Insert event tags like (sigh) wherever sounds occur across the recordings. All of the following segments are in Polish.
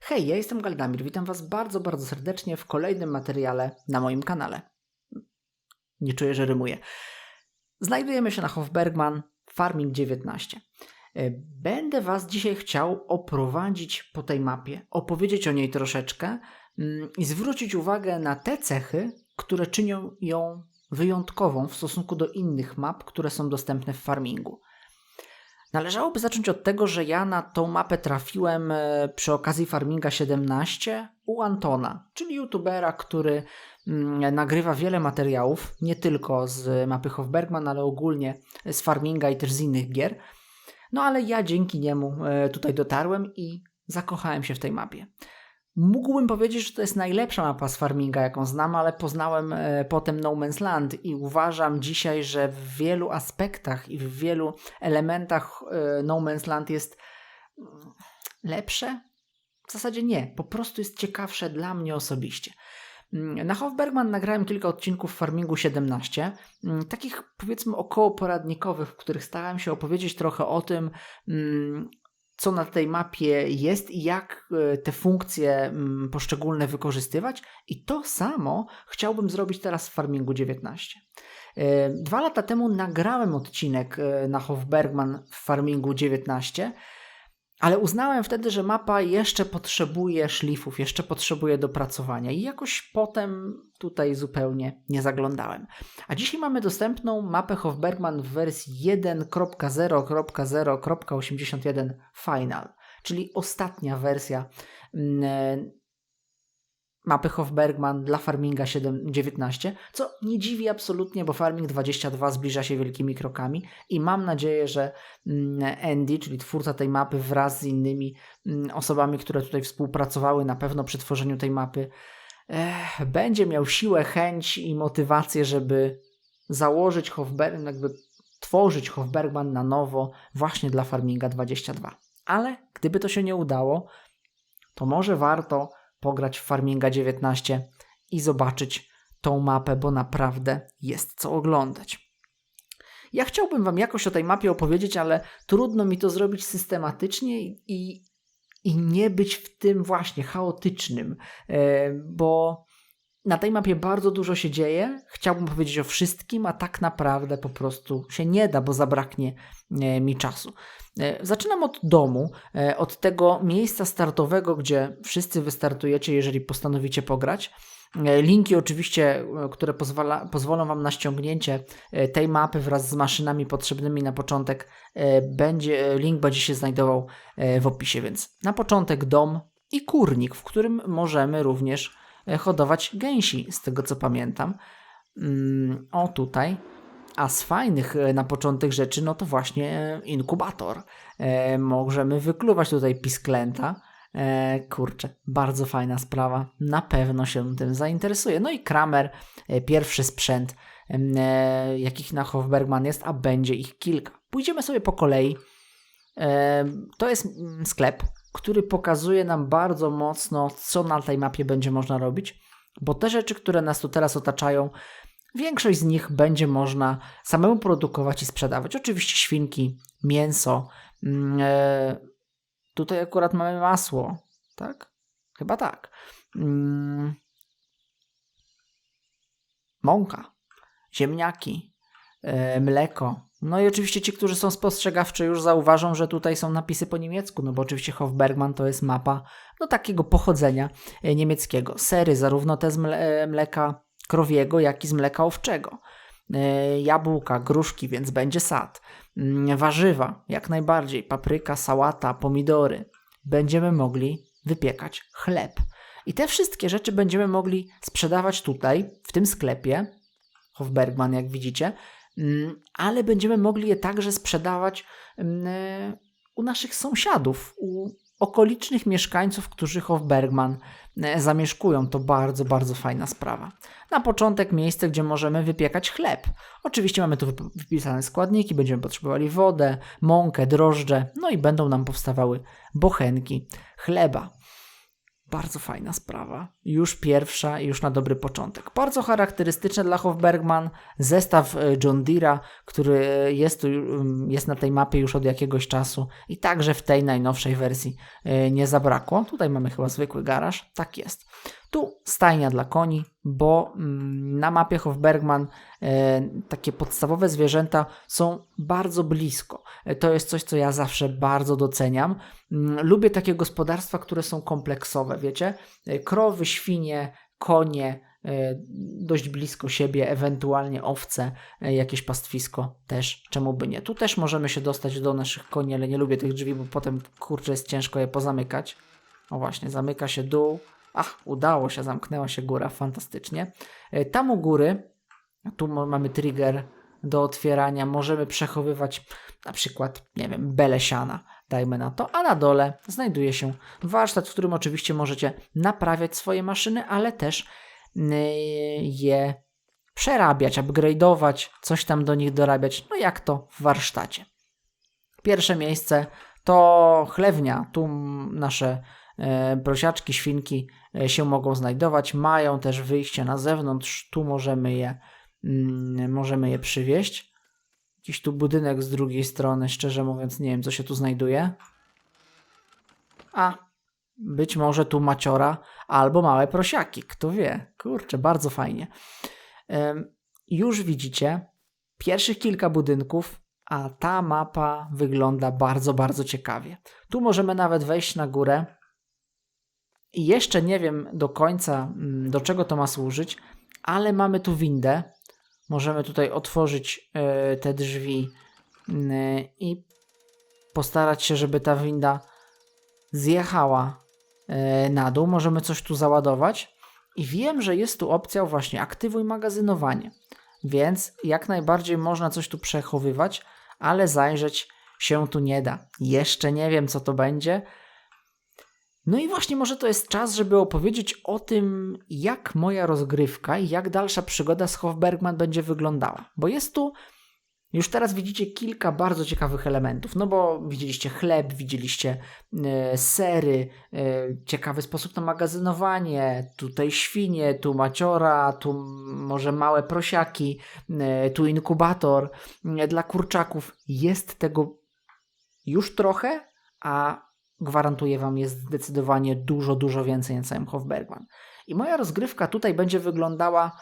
Hej, ja jestem Galdamir, witam Was bardzo, bardzo serdecznie w kolejnym materiale na moim kanale. Nie czuję, że rymuję. Znajdujemy się na Hofbergman Farming 19. E, Będę Was dzisiaj chciał oprowadzić po tej mapie, opowiedzieć o niej troszeczkę mm, i zwrócić uwagę na te cechy, które czynią ją wyjątkową w stosunku do innych map, które są dostępne w farmingu. Należałoby zacząć od tego, że ja na tą mapę trafiłem e, przy okazji Farminga 17 u Antona, czyli youtubera, który mm, nagrywa wiele materiałów, nie tylko z mapy Hofbergman, ale ogólnie z Farminga i też z innych gier. No ale ja dzięki niemu e, tutaj dotarłem i zakochałem się w tej mapie. Mógłbym powiedzieć, że to jest najlepsza mapa z farminga, jaką znam, ale poznałem e, potem No Man's Land i uważam dzisiaj, że w wielu aspektach i w wielu elementach e, No Man's Land jest mm, lepsze. W zasadzie nie, po prostu jest ciekawsze dla mnie osobiście. Mm, Na Hofbergman nagrałem kilka odcinków Farmingu 17, mm, takich powiedzmy około poradnikowych, w których starałem się opowiedzieć trochę o tym, co na tej mapie jest i jak e, te funkcje mm, poszczególne wykorzystywać. I to samo chciałbym zrobić teraz w Farmingu 19. E, Dwa lata temu nagrałem odcinek e, na Hofbergman w Farmingu 19, ale uznałem wtedy, że mapa jeszcze potrzebuje szlifów, jeszcze potrzebuje dopracowania i jakoś potem tutaj zupełnie nie zaglądałem. A dzisiaj mamy dostępną mapę Hofbergman w wersji 1.0.0.81 Final, czyli ostatnia wersja mm, mapy Hofbergman dla Farminga 7, 19, co nie dziwi absolutnie, bo Farming 22 zbliża się wielkimi krokami i mam nadzieję, że mm, Andy, czyli twórca tej mapy wraz z innymi mm, osobami, które tutaj współpracowały na pewno przy tworzeniu tej mapy, eh, będzie miał siłę, chęć i motywację, żeby założyć Hofbergman, jakby tworzyć Hofbergman na nowo właśnie dla Farminga 22. Ale gdyby to się nie udało, to może warto pograć w Farminga 19 i zobaczyć tą mapę, bo naprawdę jest co oglądać. Ja chciałbym Wam jakoś o tej mapie opowiedzieć, ale trudno mi to zrobić systematycznie i, i nie być w tym właśnie chaotycznym, e, bo na tej mapie bardzo dużo się dzieje. Chciałbym powiedzieć o wszystkim, a tak naprawdę po prostu się nie da, bo zabraknie e, mi czasu. E, Zaczynam od domu, e, od tego miejsca startowego, gdzie wszyscy wystartujecie, jeżeli postanowicie pograć. Linki oczywiście, które pozwala, pozwolą Wam na ściągnięcie tej mapy wraz z maszynami potrzebnymi na początek, będzie, link będzie się znajdował w opisie, więc na początek dom i kurnik, w którym możemy również hodować gęsi, z tego co pamiętam. Mm, O tutaj. A z fajnych e, na początek rzeczy, no to właśnie e, inkubator. E, możemy wykluwać tutaj pisklęta. E, kurczę, bardzo fajna sprawa. Na pewno się tym zainteresuje. No i Kramer, e, pierwszy sprzęt, e, jakich na Hofbergman jest, a będzie ich kilka. Pójdziemy sobie po kolei. E, to jest mm, sklep, który pokazuje nam bardzo mocno, co na tej mapie będzie można robić, bo te rzeczy, które nas tu teraz otaczają, większość z nich będzie można samemu produkować i sprzedawać. Oczywiście świnki, mięso. mm, E, tutaj akurat mamy masło, tak? Chyba tak. Mm, mąka, ziemniaki, e, mleko. No i oczywiście ci, którzy są spostrzegawczy już zauważą, że tutaj są napisy po niemiecku, no bo oczywiście Hofbergman to jest mapa no takiego pochodzenia e, niemieckiego. Sery, zarówno te z e, mleka krowiego, jak i z mleka owczego. E, Jabłka, gruszki, więc będzie sad. Mm, Warzywa, jak najbardziej. Papryka, sałata, pomidory. Będziemy mogli wypiekać chleb. I te wszystkie rzeczy będziemy mogli sprzedawać tutaj, w tym sklepie, Hofbergman, jak widzicie, ale będziemy mogli je także sprzedawać mm, e, u naszych sąsiadów, u okolicznych mieszkańców, którzy Hofbergman e, zamieszkują. To bardzo, bardzo fajna sprawa. Na początek miejsce, gdzie możemy wypiekać chleb. Oczywiście mamy tu wyp- wypisane składniki, będziemy potrzebowali wodę, mąkę, drożdże, no i będą nam powstawały bochenki chleba. Bardzo fajna sprawa. Już pierwsza już na dobry początek. Bardzo charakterystyczne dla Hofbergman zestaw e, John Deere'a, który jest, tu, mm, jest na tej mapie już od jakiegoś czasu i także w tej najnowszej wersji e, nie zabrakło. Tutaj mamy chyba zwykły garaż. Tak jest. Tu stajnia dla koni, bo mm, na mapie Hofbergman e, takie podstawowe zwierzęta są bardzo blisko. E, to jest coś, co ja zawsze bardzo doceniam. Mm, lubię takie gospodarstwa, które są kompleksowe, wiecie? E, krowy, świnie, konie, dość blisko siebie, ewentualnie owce, jakieś pastwisko też, czemu by nie. Tu też możemy się dostać do naszych koni, ale nie lubię tych drzwi, bo potem kurczę jest ciężko je pozamykać. O właśnie, zamyka się dół, Ach, udało się, zamknęła się góra, fantastycznie. E, tam u góry, tu mamy trigger do otwierania, możemy przechowywać na przykład, nie wiem, belesiana, dajmy na to, a na dole znajduje się warsztat, w którym oczywiście możecie naprawiać swoje maszyny, ale też je przerabiać, upgrade'ować, coś tam do nich dorabiać, no jak to w warsztacie. Pierwsze miejsce to chlewnia, tu nasze prosiaczki, świnki e, się mogą znajdować. Mają też wyjście na zewnątrz, tu możemy je, mm, możemy je przywieźć. Jakiś tu budynek z drugiej strony, szczerze mówiąc, nie wiem, co się tu znajduje. A, być może tu maciora albo małe prosiaki, kto wie. Kurczę, bardzo fajnie. Już widzicie pierwszych kilka budynków, a ta mapa wygląda bardzo, bardzo ciekawie. Tu możemy nawet wejść na górę i jeszcze nie wiem do końca, mm, do czego to ma służyć, ale mamy tu windę. Możemy tutaj otworzyć e, te drzwi mm, i postarać się, żeby ta winda zjechała e, na dół. Możemy coś tu załadować. I wiem, że jest tu opcja właśnie aktywuj magazynowanie. Więc jak najbardziej można coś tu przechowywać, ale zajrzeć się tu nie da. Jeszcze nie wiem, co to będzie, no i właśnie może to jest czas, żeby opowiedzieć o tym, jak moja rozgrywka i jak dalsza przygoda z Hofbergman będzie wyglądała. Bo jest tu, już teraz widzicie kilka bardzo ciekawych elementów. No bo widzieliście chleb, widzieliście e, sery, e, ciekawy sposób na magazynowanie, tutaj świnie, tu maciora, tu może małe prosiaki, e, tu inkubator dla kurczaków. Jest tego już trochę, a gwarantuję Wam, jest zdecydowanie dużo, dużo więcej na całym Hofbergman. I moja rozgrywka tutaj będzie wyglądała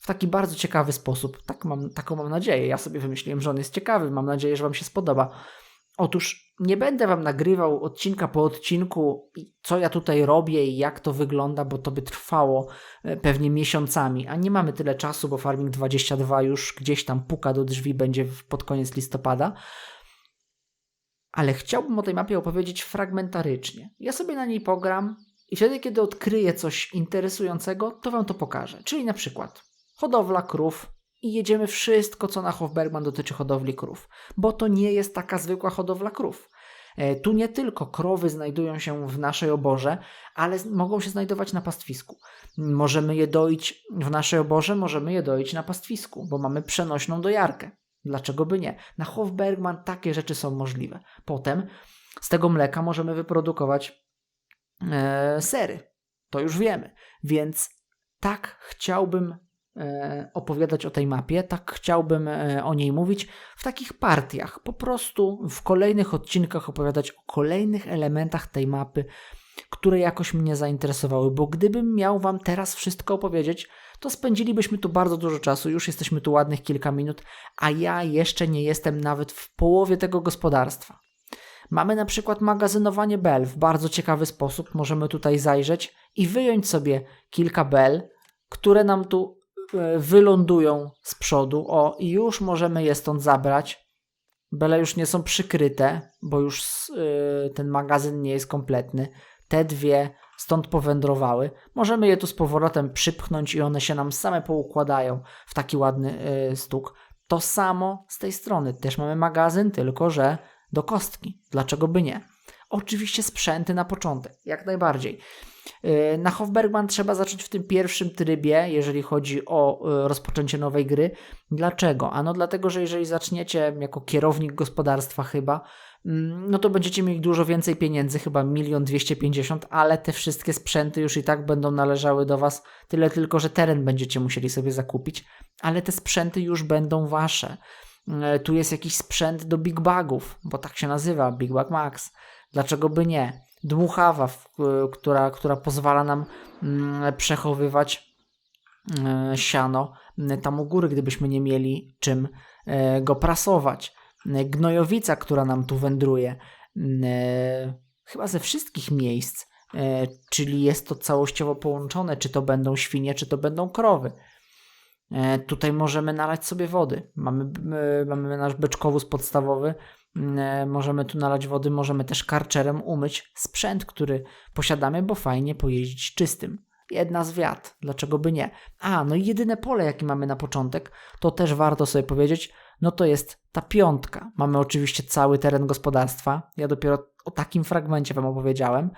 w taki bardzo ciekawy sposób. Tak mam, taką mam nadzieję. Ja sobie wymyśliłem, że on jest ciekawy. Mam nadzieję, że Wam się spodoba. Otóż nie będę Wam nagrywał odcinka po odcinku, co ja tutaj robię i jak to wygląda, bo to by trwało e, pewnie miesiącami, a nie mamy tyle czasu, bo Farming 22 już gdzieś tam puka do drzwi, będzie pod koniec listopada ale chciałbym o tej mapie opowiedzieć fragmentarycznie. Ja sobie na niej pogram i wtedy, kiedy odkryję coś interesującego, to Wam to pokażę. Czyli na przykład hodowla krów i jedziemy wszystko, co na Hofbergman dotyczy hodowli krów, bo to nie jest taka zwykła hodowla krów. E, tu nie tylko krowy znajdują się w naszej oborze, ale mogą się znajdować na pastwisku. Możemy je doić w naszej oborze, możemy je doić na pastwisku, bo mamy przenośną dojarkę. Dlaczego by nie? Na Hofbergman takie rzeczy są możliwe. Potem z tego mleka możemy wyprodukować e, sery. To już wiemy. Więc tak chciałbym e, opowiadać o tej mapie, tak chciałbym e, o niej mówić w takich partiach. Po prostu w kolejnych odcinkach opowiadać o kolejnych elementach tej mapy, które jakoś mnie zainteresowały, bo gdybym miał Wam teraz wszystko opowiedzieć, to spędzilibyśmy tu bardzo dużo czasu, już jesteśmy tu ładnych kilka minut, a ja jeszcze nie jestem nawet w połowie tego gospodarstwa. Mamy na przykład magazynowanie bel w bardzo ciekawy sposób. Możemy tutaj zajrzeć i wyjąć sobie kilka bel, które nam tu e, wylądują z przodu. O, i już możemy je stąd zabrać. Bele już nie są przykryte, bo już yy, ten magazyn nie jest kompletny. Te dwie stąd powędrowały, możemy je tu z powrotem przypchnąć i one się nam same poukładają w taki ładny yy, stuk. To samo z tej strony. Też mamy magazyn, tylko że do kostki. Dlaczego by nie? Oczywiście sprzęty na początek, jak najbardziej. Y, na Hofbergman trzeba zacząć w tym pierwszym trybie, jeżeli chodzi o y, rozpoczęcie nowej gry. Dlaczego? Ano dlatego, że jeżeli zaczniecie jako kierownik gospodarstwa chyba, no to będziecie mieli dużo więcej pieniędzy, chyba milion dwieście pięćdziesiąt, ale te wszystkie sprzęty już i tak będą należały do Was, tyle tylko, że teren będziecie musieli sobie zakupić, ale te sprzęty już będą Wasze. Y, tu jest jakiś sprzęt do Big Bagów, bo tak się nazywa, Big Bag Max. Dlaczego by nie? dmuchawa, która, która pozwala nam mm, przechowywać e, siano mm, tam u góry, gdybyśmy nie mieli czym e, go prasować. E, gnojowica, która nam tu wędruje, mm, chyba ze wszystkich miejsc, czyli jest to całościowo połączone, czy to będą świnie, czy to będą krowy. Tutaj możemy nalać sobie wody. Mamy, mamy nasz beczkowóz podstawowy, e, możemy tu nalać wody, możemy też karczerem umyć sprzęt, który posiadamy, bo fajnie pojeździć czystym. Jedna z wiat, dlaczego by nie? A, no i jedyne pole, jakie mamy na początek, to też warto sobie powiedzieć, no to jest ta piątka. Mamy oczywiście cały teren gospodarstwa. Ja dopiero o takim fragmencie Wam opowiedziałem.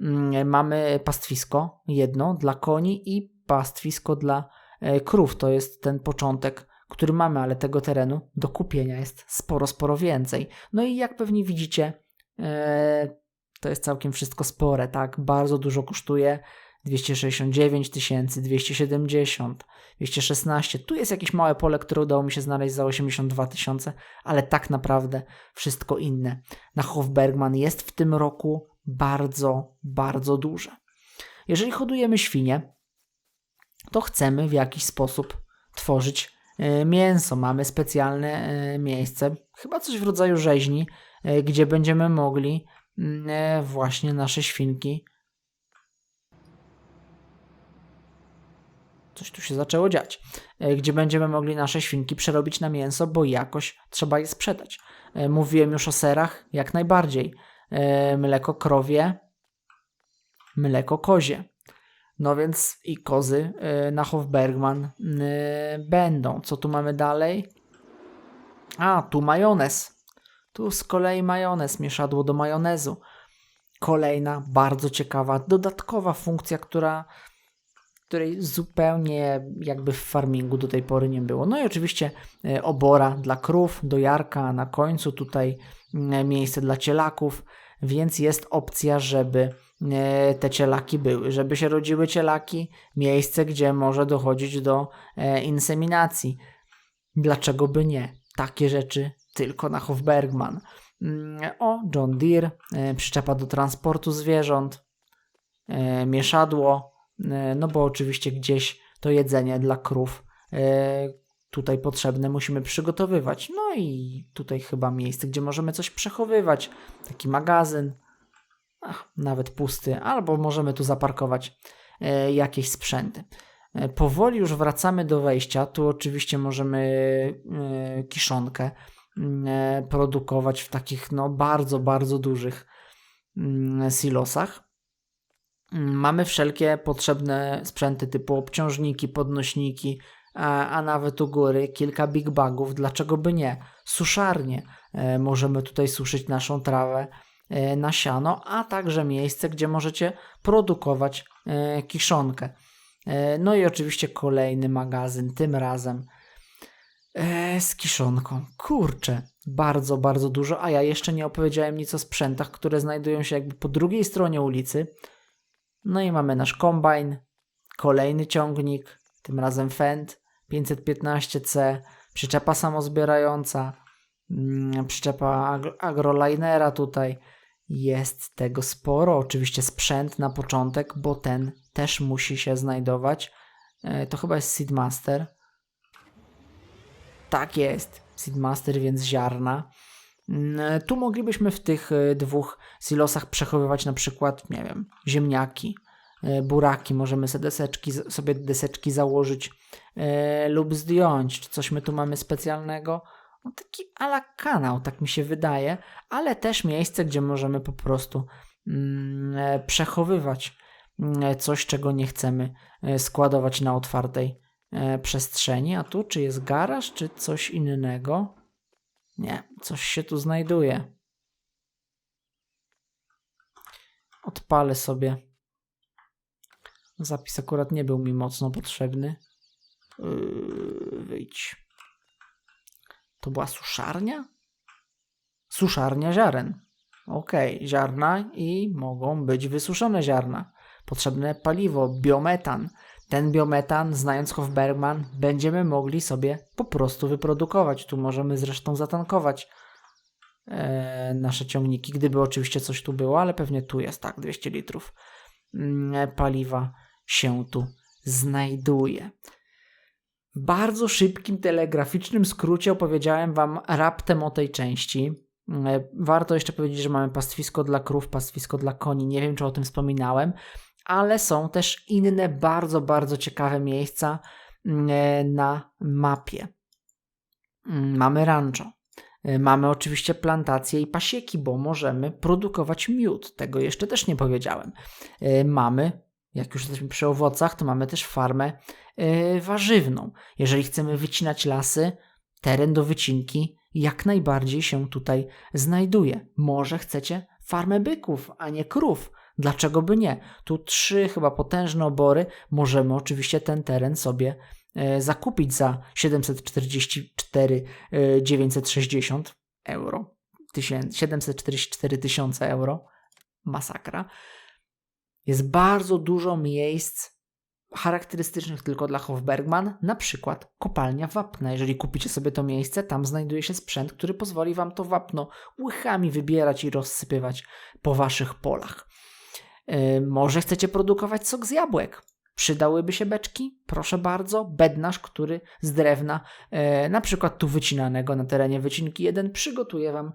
Mm, mamy pastwisko jedno dla koni i pastwisko dla e, krów. To jest ten początek który mamy, ale tego terenu do kupienia jest sporo, sporo więcej. No i jak pewnie widzicie, e, to jest całkiem wszystko spore, tak? Bardzo dużo kosztuje. 269 tysięcy, 270, 216. Tu jest jakieś małe pole, które udało mi się znaleźć za 82 tysiące, ale tak naprawdę wszystko inne. Na Hofbergman jest w tym roku bardzo, bardzo duże. Jeżeli hodujemy świnie, to chcemy w jakiś sposób tworzyć E, mięso. Mamy specjalne e, miejsce, chyba coś w rodzaju rzeźni, e, gdzie będziemy mogli mm, właśnie nasze świnki. Coś tu się zaczęło dziać. Gdzie będziemy mogli nasze świnki przerobić na mięso, bo jakoś trzeba je sprzedać. Mówiłem już o serach, jak najbardziej. Mleko krowie, mleko kozie. No więc i kozy na Hofbergman będą. Co tu mamy dalej? A, tu majonez. Tu z kolei majonez, mieszadło do majonezu. Kolejna bardzo ciekawa, dodatkowa funkcja, która której zupełnie jakby w farmingu do tej pory nie było. No i oczywiście y, obora dla krów, dojarka, na końcu tutaj miejsce dla cielaków, więc jest opcja, żeby E, te cielaki były, żeby się rodziły cielaki, miejsce, gdzie może dochodzić do e, inseminacji. Dlaczego by nie? Takie rzeczy tylko na Hofbergman. Mm, o, John Deere, e, przyczepa do transportu zwierząt, mieszadło, no bo oczywiście gdzieś to jedzenie dla krów tutaj potrzebne musimy przygotowywać. No i tutaj chyba miejsce, gdzie możemy coś przechowywać, taki magazyn, ach, nawet pusty, albo możemy tu zaparkować e, jakieś sprzęty. E, powoli już wracamy do wejścia. Tu oczywiście możemy e, kiszonkę mm, produkować w takich no, bardzo, bardzo dużych mm, silosach. Mamy wszelkie potrzebne sprzęty typu obciążniki, podnośniki, a, a nawet u góry kilka big bagów. Dlaczego by nie? Suszarnie. Możemy tutaj suszyć naszą trawę E, na siano, a także miejsce, gdzie możecie produkować e, kiszonkę. E, no i oczywiście kolejny magazyn, tym razem z kiszonką. Kurczę, bardzo, bardzo dużo, a ja jeszcze nie opowiedziałem nic o sprzętach, które znajdują się jakby po drugiej stronie ulicy. No i mamy nasz kombajn, kolejny ciągnik, tym razem Fendt 515C, przyczepa samozbierająca, mm, przyczepa agrolinera tutaj, jest tego sporo. Oczywiście sprzęt na początek, bo ten też musi się znajdować. E, to chyba jest Seedmaster. Tak jest, Seedmaster, więc ziarna. Mm, e, tu moglibyśmy w tych e, dwóch silosach przechowywać na przykład, nie wiem, ziemniaki, buraki, możemy sobie deseczki, sobie deseczki założyć lub zdjąć. Czy coś my tu mamy specjalnego? no taki ala kanał, tak mi się wydaje, ale też miejsce, gdzie możemy po prostu mm, e, przechowywać mm, coś, czego nie chcemy e, składować na otwartej e, przestrzeni. A tu czy jest garaż, czy coś innego? Nie, coś się tu znajduje. Odpalę sobie. Zapis akurat nie był mi mocno potrzebny. Yy, wyjdź. To była suszarnia? Suszarnia ziaren. Ok, ziarna i mogą być wysuszone ziarna. Potrzebne paliwo, biometan. Ten biometan, znając Hofbergman, będziemy mogli sobie po prostu wyprodukować. Tu możemy zresztą zatankować e, nasze ciągniki, gdyby oczywiście coś tu było, ale pewnie tu jest, tak, 200 litrów mm, paliwa się tu znajduje. W bardzo szybkim, telegraficznym skrócie opowiedziałem Wam raptem o tej części. E, warto jeszcze powiedzieć, że mamy pastwisko dla krów, pastwisko dla koni. Nie wiem, czy o tym wspominałem, ale są też inne bardzo, bardzo ciekawe miejsca mm, e, na mapie. Mm, mamy rancho. E, mamy oczywiście plantacje i pasieki, bo możemy produkować miód. Tego jeszcze też nie powiedziałem. Mamy, jak już jesteśmy przy owocach, to mamy też farmę warzywną. Jeżeli chcemy wycinać lasy, teren do wycinki jak najbardziej się tutaj znajduje. Może chcecie farmę byków, a nie krów. Dlaczego by nie? Tu trzy chyba potężne obory. Możemy oczywiście ten teren sobie e, zakupić za 744 960 euro. 744 tysiące euro. Masakra. Jest bardzo dużo miejsc charakterystycznych tylko dla Hofbergman, na przykład kopalnia wapna. Jeżeli kupicie sobie to miejsce, tam znajduje się sprzęt, który pozwoli Wam to wapno łychami wybierać i rozsypywać po Waszych polach. Yy, może chcecie produkować sok z jabłek. Przydałyby się beczki? Proszę bardzo, bednarz, który z drewna, yy, na przykład tu wycinanego na terenie wycinki 1, przygotuje Wam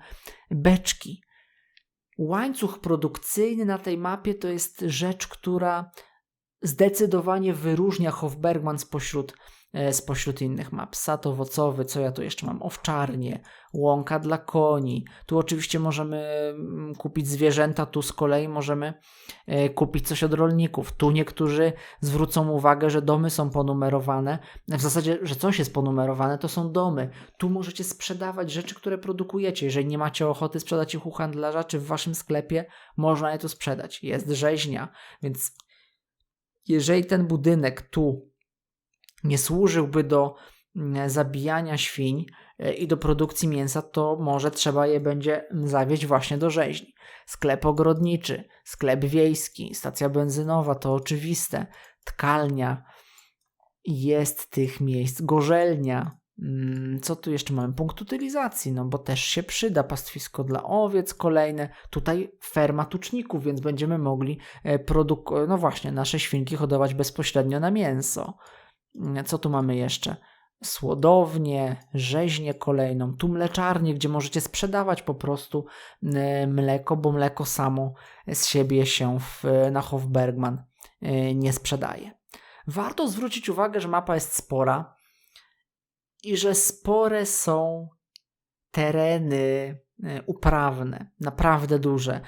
beczki. Łańcuch produkcyjny na tej mapie to jest rzecz, która zdecydowanie wyróżnia Hofbergman spośród, e, spośród innych map. Sad owocowy, co ja tu jeszcze mam? Owczarnie, łąka dla koni. Tu oczywiście możemy mm, kupić zwierzęta, tu z kolei możemy e, kupić coś od rolników. Tu niektórzy zwrócą uwagę, że domy są ponumerowane. W zasadzie, że coś jest ponumerowane, to są domy. Tu możecie sprzedawać rzeczy, które produkujecie. Jeżeli nie macie ochoty sprzedać ich u handlarza czy w waszym sklepie, można je tu sprzedać. Jest rzeźnia, więc jeżeli ten budynek tu nie służyłby do mm, zabijania świń e, i do produkcji mięsa, to może trzeba je będzie zawieźć właśnie do rzeźni. Sklep ogrodniczy, sklep wiejski, stacja benzynowa to oczywiste, tkalnia, jest tych miejsc, gorzelnia, Mm, co tu jeszcze mamy? Punkt utylizacji, no bo też się przyda pastwisko dla owiec kolejne. Tutaj ferma tuczników, więc będziemy mogli e, produkować, no właśnie, nasze świnki hodować bezpośrednio na mięso. Co tu mamy jeszcze? Słodownie, rzeźnię kolejną, tu mleczarnię, gdzie możecie sprzedawać po prostu e, mleko, bo mleko samo z siebie się w, na Hofbergman e, nie sprzedaje. Warto zwrócić uwagę, że mapa jest spora i że spore są tereny e, uprawne, naprawdę duże.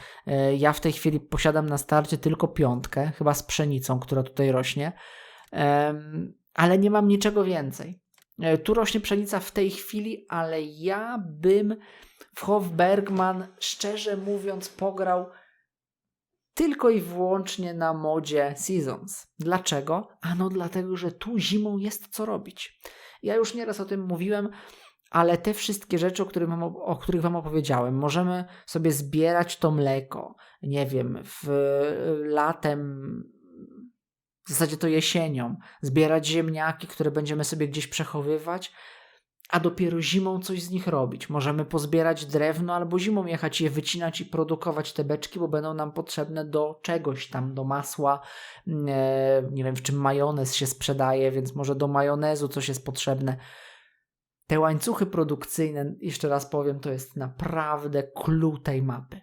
Ja w tej chwili posiadam na starcie tylko piątkę, chyba z pszenicą, która tutaj rośnie, ale nie mam niczego więcej. E, tu rośnie pszenica w tej chwili, ale ja bym w Hofbergman, szczerze mówiąc, pograł tylko i wyłącznie na modzie Seasons. Dlaczego? Ano dlatego, że tu zimą jest co robić. Ja już nieraz o tym mówiłem, ale te wszystkie rzeczy, o których, wam, o których Wam opowiedziałem, możemy sobie zbierać to mleko, nie wiem, w latem, w zasadzie to jesienią, zbierać ziemniaki, które będziemy sobie gdzieś przechowywać, a dopiero zimą coś z nich robić. Możemy pozbierać drewno albo zimą jechać je wycinać i produkować te beczki, bo będą nam potrzebne do czegoś tam, do masła. Mm, e, nie wiem, w czym majonez się sprzedaje, więc może do majonezu coś jest potrzebne. Te łańcuchy produkcyjne, jeszcze raz powiem, to jest naprawdę clue tej mapy.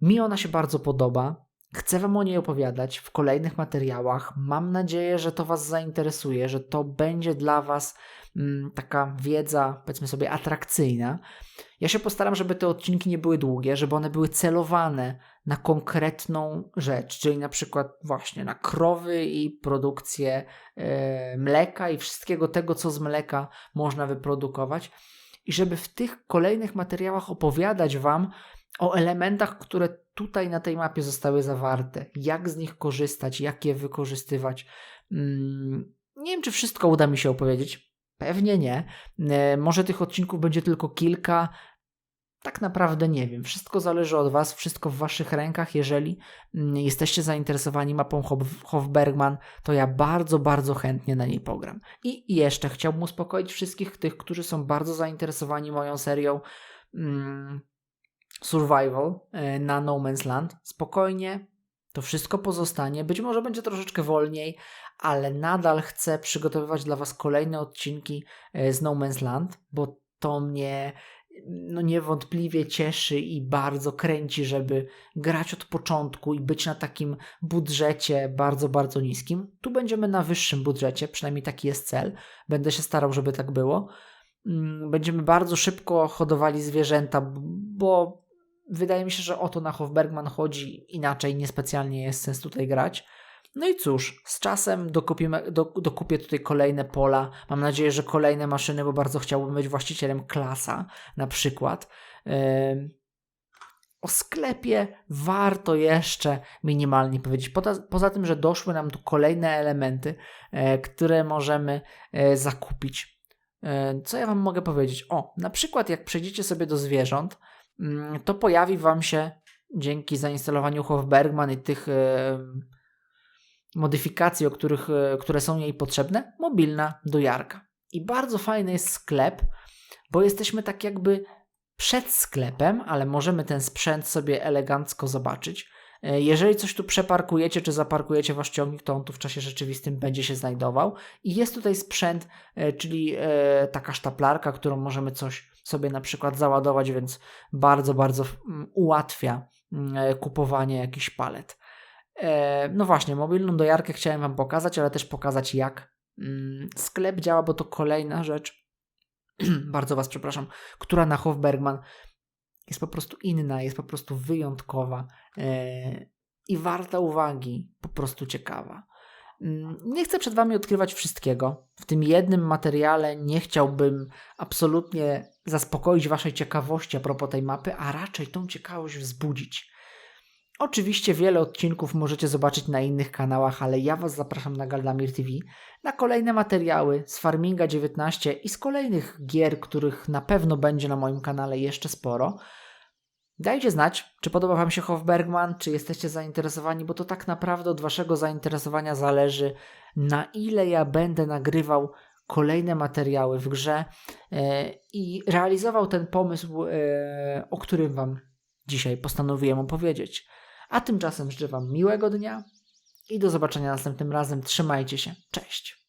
Mi ona się bardzo podoba. Chcę Wam o niej opowiadać w kolejnych materiałach. Mam nadzieję, że to Was zainteresuje, że to będzie dla Was mm, taka wiedza, powiedzmy sobie, atrakcyjna. Ja się postaram, żeby te odcinki nie były długie, żeby one były celowane na konkretną rzecz, czyli na przykład właśnie na krowy i produkcję e, mleka i wszystkiego tego, co z mleka można wyprodukować. I żeby w tych kolejnych materiałach opowiadać Wam o elementach, które tutaj na tej mapie zostały zawarte, jak z nich korzystać, jak je wykorzystywać. Mm, nie wiem, czy wszystko uda mi się opowiedzieć. Pewnie nie. E, może tych odcinków będzie tylko kilka. Tak naprawdę nie wiem. Wszystko zależy od Was, wszystko w Waszych rękach. Jeżeli mm, jesteście zainteresowani mapą Hofbergman, to ja bardzo, bardzo chętnie na niej pogram. I jeszcze chciałbym uspokoić wszystkich tych, którzy są bardzo zainteresowani moją serią. Survival e, na No Man's Land. Spokojnie, to wszystko pozostanie. Być może będzie troszeczkę wolniej, ale nadal chcę przygotowywać dla Was kolejne odcinki e, z No Man's Land, bo to mnie no niewątpliwie cieszy i bardzo kręci, żeby grać od początku i być na takim budżecie bardzo, bardzo niskim. Tu będziemy na wyższym budżecie, przynajmniej taki jest cel. Będę się starał, żeby tak było. Mm, będziemy bardzo szybko hodowali zwierzęta, bo wydaje mi się, że o to na Hofbergman chodzi, inaczej niespecjalnie jest sens tutaj grać. No i cóż, z czasem dokupimy, do, dokupię tutaj kolejne pola. Mam nadzieję, że kolejne maszyny, bo bardzo chciałbym być właścicielem klasa na przykład. Yy, o sklepie warto jeszcze minimalnie powiedzieć. Poza, tym, że doszły nam tu kolejne elementy, e, które możemy e, zakupić. E, co ja Wam mogę powiedzieć? O, na przykład jak przejdziecie sobie do zwierząt, to pojawi Wam się dzięki zainstalowaniu Hofbergman i tych e, modyfikacji, o których, e, które są jej potrzebne, mobilna dojarka. I bardzo fajny jest sklep, bo jesteśmy tak jakby przed sklepem, ale możemy ten sprzęt sobie elegancko zobaczyć. E, jeżeli coś tu przeparkujecie, czy zaparkujecie wasz ciągnik, to on tu w czasie rzeczywistym będzie się znajdował. I jest tutaj sprzęt, czyli taka sztaplarka, którą możemy coś sobie na przykład załadować, więc bardzo, bardzo ułatwia e, kupowanie jakichś palet. E, no właśnie, mobilną dojarkę chciałem Wam pokazać, ale też pokazać jak mm, sklep działa, bo to kolejna rzecz, (clears throat) bardzo Was przepraszam, która na Hofbergman jest po prostu inna, jest po prostu wyjątkowa e, i warta uwagi, po prostu ciekawa. Mm, nie chcę przed Wami odkrywać wszystkiego. W tym jednym materiale nie chciałbym absolutnie zaspokoić Waszej ciekawości a propos tej mapy, a raczej tą ciekawość wzbudzić. Oczywiście wiele odcinków możecie zobaczyć na innych kanałach, ale ja Was zapraszam na Galdamir TV na kolejne materiały z Farminga 19 i z kolejnych gier, których na pewno będzie na moim kanale jeszcze sporo. Dajcie znać, czy podoba Wam się Hofbergman, czy jesteście zainteresowani, bo to tak naprawdę od Waszego zainteresowania zależy, na ile ja będę nagrywał kolejne materiały w grze e, i realizował ten pomysł, e, o którym Wam dzisiaj postanowiłem opowiedzieć. A tymczasem życzę Wam miłego dnia i do zobaczenia następnym razem. Trzymajcie się. Cześć.